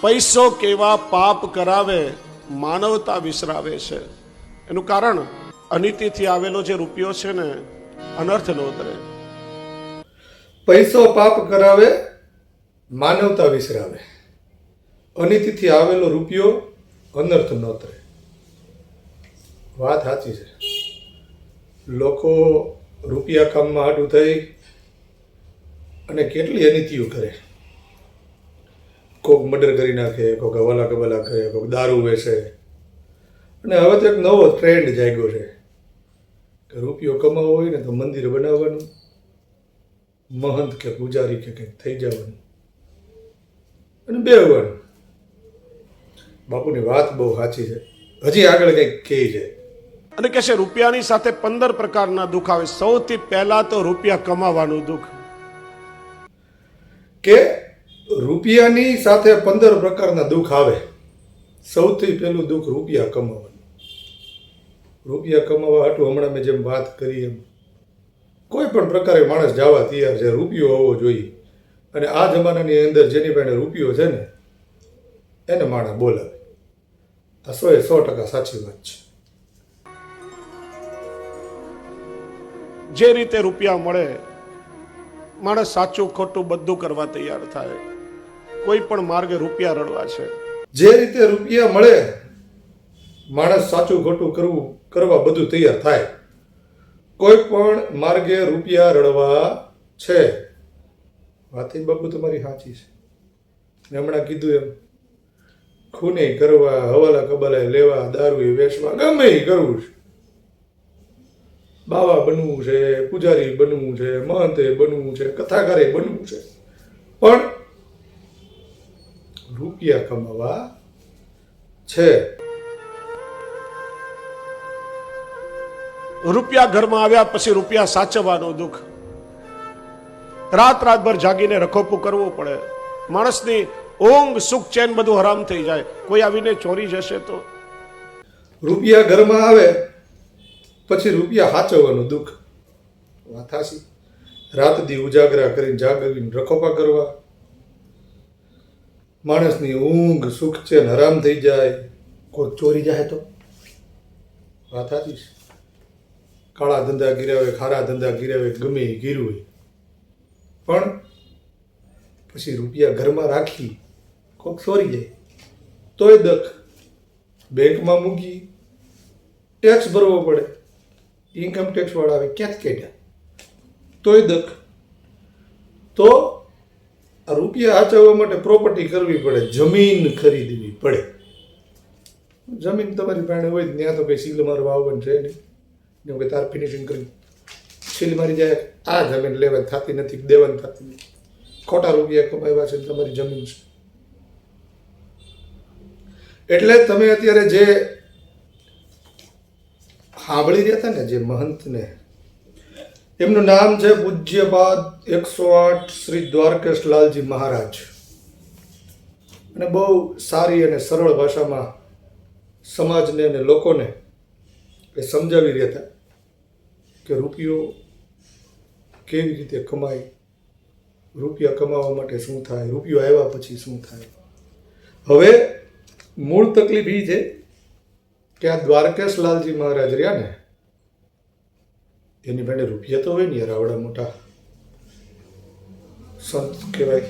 પૈસો કેવા પાપ કરાવે, માનવતા વિસરાવે છે. એનું કારણ, અનિતિથી આવેલો જે રૂપિયો છે ને, અનર્થ ન ઉતરે. પૈસો પાપ કરાવે, માનવતા વિસરાવે. અનિતિથી આવેલો રૂપિયો અનર્થ નોતરે વાત સાચી છે. લોકો રૂપિયા કામમાં આડું થઈ અને કેટલી અનિતિઓ કરે. કોક મર્ડર કરી નાખે કોક હવાલા કબાલા કરે કોક દારૂ વેચે. અને હવે તો એક નવો ટ્રેન્ડ જાગ્યો છે કે રૂપિયો કમાવો હોય ને તો મંદિર બનાવવાનું મહંત કે પૂજારી કે કંઈક થઈ જવાનું. અને બેહવાનું. બાપુની વાત બહુ સાચી છે. હજી આગળ કંઈક કહે છે. અને કહે છે રૂપિયાની સાથે પંદર પ્રકારના દુઃખ આવે. સૌથી પહેલા તો રૂપિયા કમાવાનું દુઃખ. કે રૂપિયાની સાથે પંદર પ્રકારના દુઃખ આવે. સૌથી પહેલું દુઃખ રૂપિયા કમાવાનું. રૂપિયા કમાવા હાટું હમણાં મેં જેમ વાત કરી એમ. કોઈ પણ પ્રકારે માણસ જવા તૈયાર છે, રૂપિયો હોવો જોઈએ. અને આ જમાનાની અંદર જેની પાસે રૂપિયો છે ને, એને માણસ બોલાવે. આ એ સો ટકા સાચી વાત છે. જે રીતે રૂપિયા મળે, માણસ સાચું ખોટું બધું કરવા તૈયાર થાય. કોઈ પણ માર્ગે રૂપિયા રડવા છે. જે રીતે રૂપિયા મળે, માણસ સાચું ખોટું કરવું, કરવા બધું તૈયાર થાય. કોઈ પણ માર્ગે રૂપિયા રડવા છે. વાતી બાપુ તમારી સાચી છે. હમણાં કીધું એમ, ખૂને કરવા, હવાલા કબલાય લેવા દારૂ વેચવા, ગમે કરવું છે. બાવા બનવું છે, પૂજારી બનવું છે, મહંતે બનવું છે, કથાકારે બનવું છે. પણ રૂપિયા કમાવા છે. રૂપિયા ઘરમાં આવ્યા પછી રૂપિયા સાચવવાનો દુઃખ. રાત રાતભર જાગીને રખોપું કરવું પડે. માણસની ઊંઘ, સુખ, ચેન બધું હરામ થઈ જાય. કોઈ આવીને ચોરી જશે તો? રૂપિયા ઘરમાં આવે પછી રૂપિયા સાચવવાનો દુઃખ. વાથાસી રાત દી ઉજાગરા કરીને જાગવીને રખોપા કરવા. માણસની ઊંઘ, સુખ છે હરામ થઈ જાય. કોઈ ચોરી જાય તો? વાત છે. કાળા ધંધા ગીરાવે ખારા ધંધા ગીરાવે ગમે હોય. પણ પછી રૂપિયા ઘરમાં રાખી કોક ચોરી જાય. તોય દખ. બેંકમાં મૂકી ટેક્સ ભરવો પડે. ઇન્કમ ટેક્સવાળા આવે ક્યાંથી કાઢ્યા તોય દખ. તો રૂપિયા આચવવા માટે પ્રોપર્ટી કરવી પડે, જમીન ખરીદવી પડે. જમીન તમારી પાસે હોય ત્યાં તો કંઈ સીલ મારવા આવવાનું છે નહીં. જેમ કે તાર ફિનિશિંગ કરી સીલ મારી જાય, આ જમીન લેવાની થતી નથી, દેવાની થતી નથી. ખોટા રૂપિયા કમાવ્યા છે તમારી જમીન છે. એટલે તમે અત્યારે જે સાંભળી રહ્યા હતા ને, જે મહંતને એમનું નામ છે પૂજ્યપાદ એકસો આઠ શ્રી દ્વારકેશ લાલજી મહારાજ. અને બહુ સારી અને સરળ ભાષામાં સમાજને અને લોકોને એ સમજાવી રહ્યા હતા કે રૂપિયો કેવી રીતે કમાય, રૂપિયા કમાવા માટે શું થાય, રૂપિયો આવ્યા પછી શું થાય. હવે મૂળ તકલીફ એ છે કે આ દ્વારકેશ લાલજી મહારાજ રહ્યા ને એની પાસે રૂપિયા તો હોય ને યાર આવડા મોટા. સંત કહેવાય.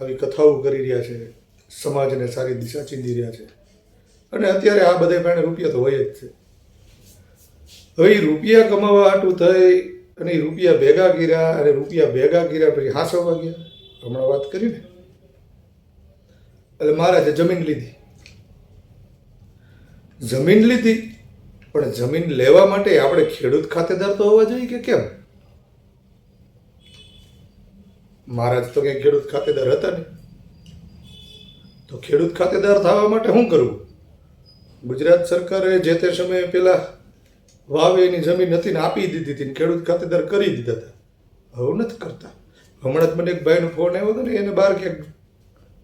આવી કથાઓ કરી રહ્યા છે. સમાજને સારી દિશા ચીંધી રહ્યા છે. અને અત્યારે આ બધા પાસે રૂપિયા તો હોય જ છે. હવે રૂપિયા કમાવા આટું થઈ અને રૂપિયા ભેગા કર્યા અને રૂપિયા ભેગા કર્યા પછી હાંસવા ગયા. હમણાં વાત કરી ને? એટલે મહારાજે જમીન લીધી. જમીન લીધી. પણ જમીન લેવા માટે આપણે ખેડૂત ખાતેદાર તો હોવા જોઈએ કે કેમ? મહારાજ તો ક્યાંય ખેડૂત ખાતેદાર હતા નહીં. તો ખેડૂત ખાતેદાર થવા માટે શું કરવું? ગુજરાત સરકારે જે તે સમયે પેલા વાવે એની જમીન હતી ને આપી દીધી હતી ને ખેડૂત ખાતેદાર કરી દીધા હતા. હવે નથી કરતા. હમણાં જ મને એક ભાઈનો ફોન આવ્યો હતો ને, એને બહાર ક્યાંક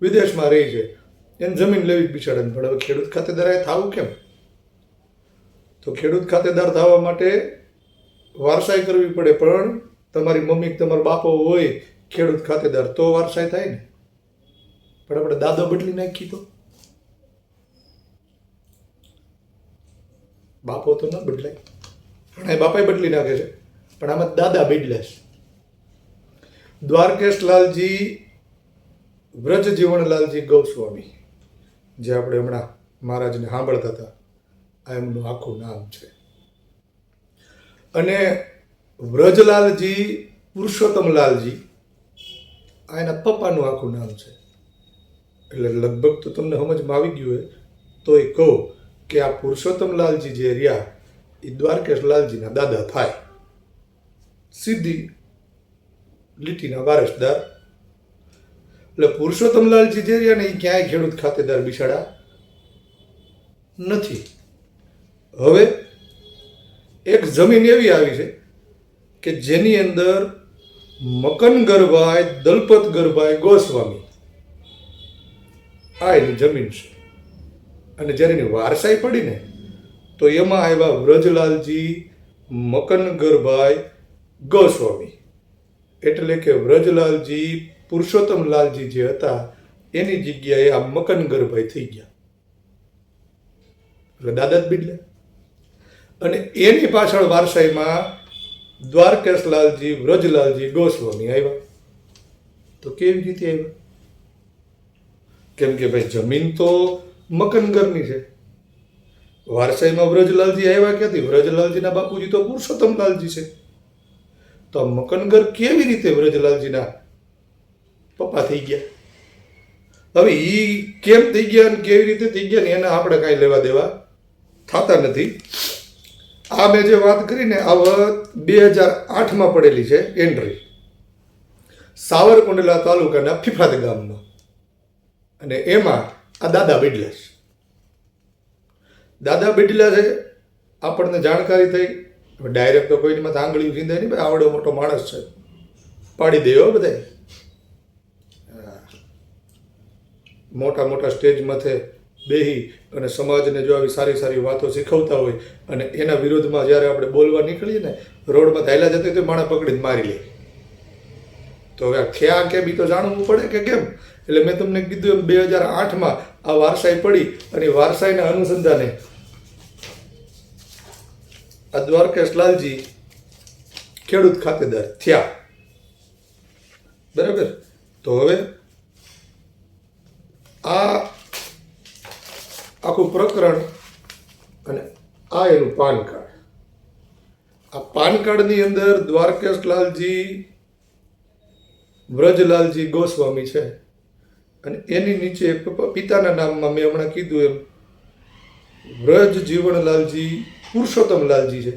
વિદેશમાં રહી છે. એને જમીન લેવી બિચારાને પણ હવે ખેડૂત ખાતેદાર એ થવું કેમ? તો ખેડૂત ખાતેદાર થવા માટે વારસાઈ કરવી પડે, પણ તમારી મમ્મી તમારો બાપો હોય, ખેડૂત ખાતેદાર, તો વારસાઈ થાય ને. પણ આપણે દાદો બદલી નાખી તો. બાપો તો ન બદલાય. પણ એ બાપાએ બદલી નાખે છે, પણ આમાં દાદા બદલાશ દ્વારકેશલાલજી વ્રજ જીવનલાલજી ગૌસ્વામી, જે આપણે હમણાં મહારાજને સાંભળતા હતા. આ એમનું આખું નામ છે. અને વ્રજલાલજી, પુરુષોત્તમલાલજી આ એના પપ્પાનું આખું નામ છે. એટલે લગભગ તો તમને સમજમાં આવી ગયું હોય તો એ કહો કે આ પુરુષોત્તમલાલજી જે રહ્યા એ દ્વારકેશલાલજીના દાદા થાય. સીધી લીટીના વારસદાર. એટલે પુરુષોત્તમલાલજી જે રહ્યા ને એ ક્યાંય ખેડૂત ખાતેદાર બિસાડા નથી. હવે એક જમીન એવી આવી છે કે જેની અંદર મકન ગરભાઈ દલપત ગરભાઈ ગોસ્વામી. આ એની જમીન છે. અને જ્યારે એની વારસાઈ પડી ને, તો એમાં આવ્યા વ્રજલાલજી, મકન ગરભાઈ ગોસ્વામી. એટલે કે વ્રજલાલજી, પુરુષોત્તમલાલજી જે હતા, એની જગ્યાએ આ મકન ગરભાઈ થઈ ગયા. એટલે દાદા જ બિડલે. અને એની પાછળ વારસાઈમાં દ્વારકેશલાલજી, વ્રજલાલજી, ગોસ્વામી આવ્યા. તો કેવી રીતે આવ્યા? કેમ કે ભાઈ, જમીન તો મકનગરની છે. વારસાઈમાં વ્રજલાલજી આવ્યા ક્યાંથી? વ્રજલાલજીના બાપુજી તો પુરુષોત્તમલાલજી છે. તો મકનગર કેવી રીતે વ્રજલાલજીના પપ્પા થઈ ગયા? હવે એ કેમ થઈ ગયા અને કેવી રીતે થઈ ગયા ને એના આપણે કાંઈ લેવા દેવા થતા નથી. આ મેં જે વાત કરીને આ બે હજાર આઠમાં પડેલી છે એન્ટ્રી. સાવરકુંડલા તાલુકાના ફિફાદ ગામમાં. અને એમાં આ દાદા બિડલા દાદા બિડલા છે આપણને જાણકારી થઈ. ડાયરેક્ટ તો કોઈની માથે આંગળી વીંધે નહીં, ભાઈ, આવડો મોટો માણસ છે. પાડી દેવો બધાય. મોટા મોટા સ્ટેજ માથે બેહી અને સમાજને જો આવી સારી સારી વાતો શીખવતા હોય અને એના વિરોધમાં જ્યારે આપણે બોલવા નીકળીએ ને, રોડમાં ધાયલા જતી તો માણા પકડીને મારી લે. તો હવે થયા કેમ એ તો જાણવું પડે કે કેમ? એટલે મેં તમને કીધું એમ બે હજાર આઠમાં આ વારસાઈ પડી અને વારસાઈના અનુસંધાને આ દ્વારકેશ લાલજી ખેડૂત ખાતેદાર થયા. બરાબર? તો હવે આ આખું પ્રકરણ અને આ એનું પાન કાર્ડ. આ પાન કાર્ડની અંદર દ્વારકેશલાલજી, વ્રજલાલજી ગોસ્વામી છે. અને એની નીચે પિતાના નામમાં મેં હમણાં કીધું એમ, વ્રજ જીવનલાલજી, પુરુષોત્તમલાલજી છે.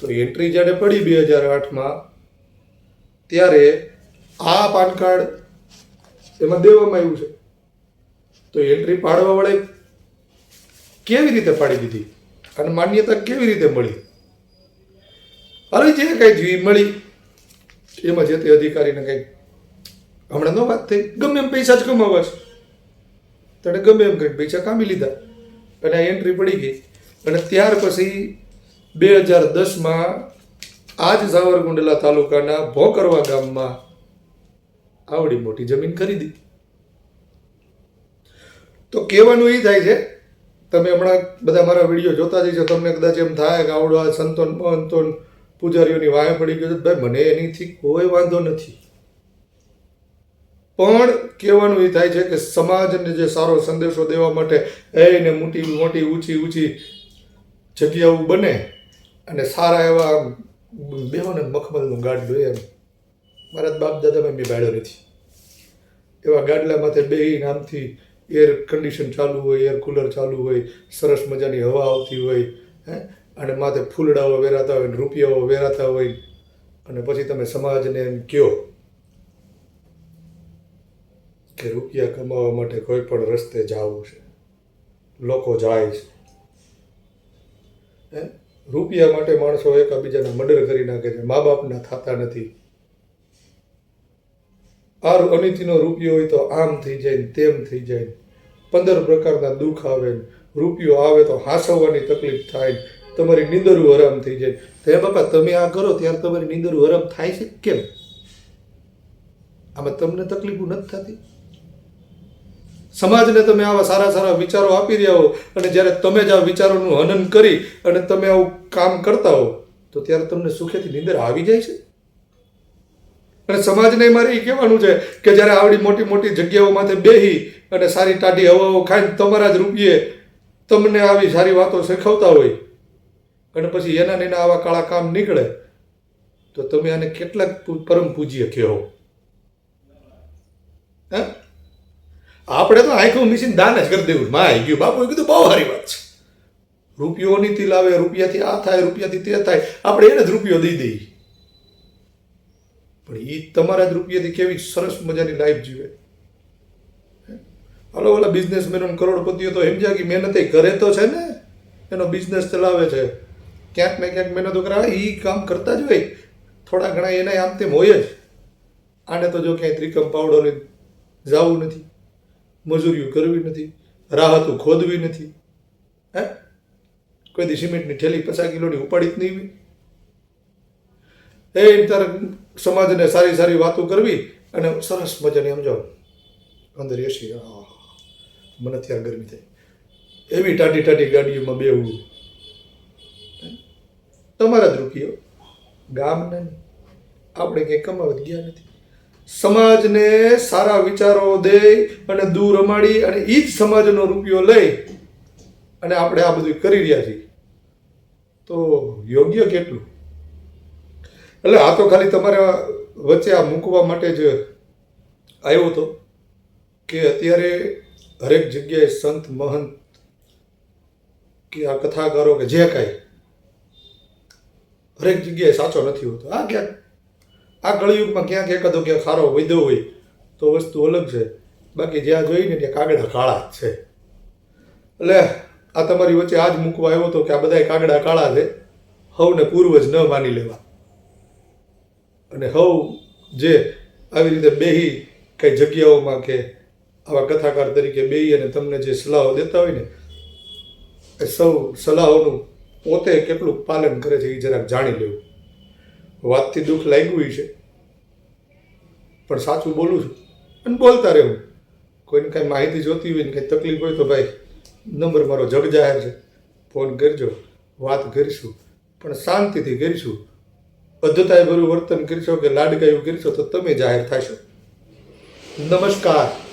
તો એન્ટ્રી જ્યારે પડી બે હજાર આઠમાં, ત્યારે આ પાન કાર્ડ એમાં દેવામાં આવ્યું છે. તો એન્ટ્રી પાડવા વડે કેવી રીતે પાડી દીધી? અને માન્યતા કેવી રીતે મળી? હવે જે કાંઈ જીવી મળી, એમાં જે તે અધિકારીને કંઈક હમણાં નો વાત થઈ. ગમે એમ પૈસા જ કમાવા છે. તને ગમે એમ કંઈક પૈસા કામી લીધા. અને આ એન્ટ્રી પડી ગઈ. અને ત્યાર પછી બે હજાર દસમાં આજ સાવરકુંડલા તાલુકાના ભોકરવા ગામમાં આવડી મોટી જમીન ખરીદી. તો કહેવાનું એ થાય છે, તમે હમણાં બધા મારા વીડિયો જોતા જઈશો તમને કદાચ એમ થાય કે આવડો આ સંતોન મહંતોન પૂજારીઓની વાય પડી ગયો છે. ભાઈ, મને એનીથી કોઈ વાંધો નથી. પણ કહેવાનું એ થાય છે કે સમાજને જે સારો સંદેશો દેવા માટે એને મોટી મોટી ઊંચી ઊંચી જગ્યાઓ બને અને સારા એવા બેહોને મખમલનું ગાડલું એમ. મારા બાપ દાદામાં મેં બાળ્યો નથી. એવા ગાડલા માથે બેહીને આમથી એર કન્ડિશન ચાલુ હોય એર કુલર ચાલુ હોય, સરસ મજાની હવા આવતી હોય, હે? અને માથે ફૂલડાઓ વેરાતા હોય રૂપિયાઓ વેરાતા હોય. અને પછી તમે સમાજને એમ કહો કે રૂપિયા કમાવા માટે કોઈ પણ રસ્તે જવું છે. લોકો જાય છે. હે? રૂપિયા માટે માણસો એકબીજાને મર્ડર કરી નાખે છે. મા બાપના થતા નથી. આ અનિતિનો રૂપિયો હોય તો આમ થઈ જાય ને તેમ થઈ જાય પંદર પ્રકારના દુઃખ આવે ને, રૂપિયો આવે તો હાંસવવાની તકલીફ થાય તમારી નીંદરું હરામ થઈ જાય. તો હે બાપા, તમે આ કરો ત્યારે તમારી નીંદરું હરામ થાય છે કેમ? આમાં તમને તકલીફો નથી થતી? સમાજને તમે આવા સારા સારા વિચારો આપી રહ્યા હો અને જ્યારે તમે જ આ વિચારોનું હનન કરી અને તમે આવું કામ કરતા હો, તો ત્યારે તમને સુખેથી નિંદર આવી જાય છે? અને સમાજને મારે એ કહેવાનું છે કે જ્યારે આવડી મોટી મોટી જગ્યાઓમાંથી બેહી અને સારી ટાઢી હવાઓ ખાઈને તમારા જ રૂપિયે તમને આવી સારી વાતો શીખવતા હોય અને પછી એના એના આવા કાળા કામ નીકળે, તો તમે આને કેટલાક પરમ પૂજ્ય કહો. હે? આપણે તો આંખું મીસીને દાન જ કરી દેવું. માં આવી ગયું. બાપુ કીધું બહુ સારી વાત છે. રૂપિયો નીતિ લાવે, રૂપિયાથી આ થાય, રૂપિયાથી તે થાય. આપણે એને જ રૂપિયો દઈ દઈએ. પણ એ તમારા જ રૂપિયાથી કેવી સરસ મજાની લાઈફ જીવે. હલો ઓલા બિઝનેસમેનો કરોડપતિઓ તો સમજ્યા કે મહેનત કરે તો છે ને, એનો બિઝનેસ ચલાવે છે. ક્યાંક ને ક્યાંક મહેનતો કરાવે એ કામ કરતા જ હોય. થોડા ઘણા એના આમ તેમ હોય જ. આને તો જો ક્યાંય ત્રિકમ પાવડો લઈને જવું નથી, મજૂરીઓ કરવી નથી, રાહતો ખોદવી નથી. હે? કોઈ દી સિમેન્ટની થેલી પચાસ કિલોની ઉપાડી જ નહીં એ તારે સમાજને સારી સારી વાતો કરવી અને સરસ મજાની સમજો. અંદર એસી મને ત્યાં ગરમી થાય એવી ટાટી ટાટી ગાડીઓમાં બેવું તમારા જ રૂપિયો. ગામને આપણે કંઈ કમાવત ગયા નથી. સમાજને સારા વિચારો દે અને દૂર રમાડી અને એ જ સમાજનો રૂપિયો લઈ અને આપણે આ બધું કરી રહ્યા છીએ. તો યોગ્ય કેટલું? એટલે આ તો ખાલી તમારા વચ્ચે આ મૂકવા માટે જ આવ્યો હતો કે અત્યારે હરેક જગ્યાએ સંત મહંત કે આ કથાકારો કે જે કાંઈ, હરેક જગ્યાએ સાચો નથી હોતો. આ ક્યાંક, આ કળિયુગમાં ક્યાંક એકાદો ક્યાંક ખારો વૈદ્યો હોય તો વસ્તુ અલગ છે. બાકી જ્યાં જોઈને ત્યાં કાગડા કાળા જ છે. એટલે આ તમારી વચ્ચે આજ મૂકવા આવ્યો હતો કે આ બધાય કાગડા કાળા છે. હવને પૂર્વજ ન માની લેવા. અને હવ જે આવી રીતે બેહી કઈ જગ્યાઓમાં કે આવા કથાકાર તરીકે બેહી અને તમને જે સલાહો દેતા હોય ને, એ સૌ સલાહોનું પોતે કેટલું પાલન કરે છે એ જરાક જાણી લેવું. વાતથી દુઃખ લાગ્યું છે. પણ સાચું બોલું છું. અને બોલતા રહેવું. કોઈને કાંઈ માહિતી જોતી હોય ને કાંઈ તકલીફ હોય તો ભાઈ નંબર મારો જગ જાહેર છે. ફોન કરજો. વાત કરીશું. પણ શાંતિથી કરીશું. અધ્ધતાએ ભરું વર્તન કરશો કે લાડકાયું કરશો તો તમે જાહેર થશો. નમસ્કાર.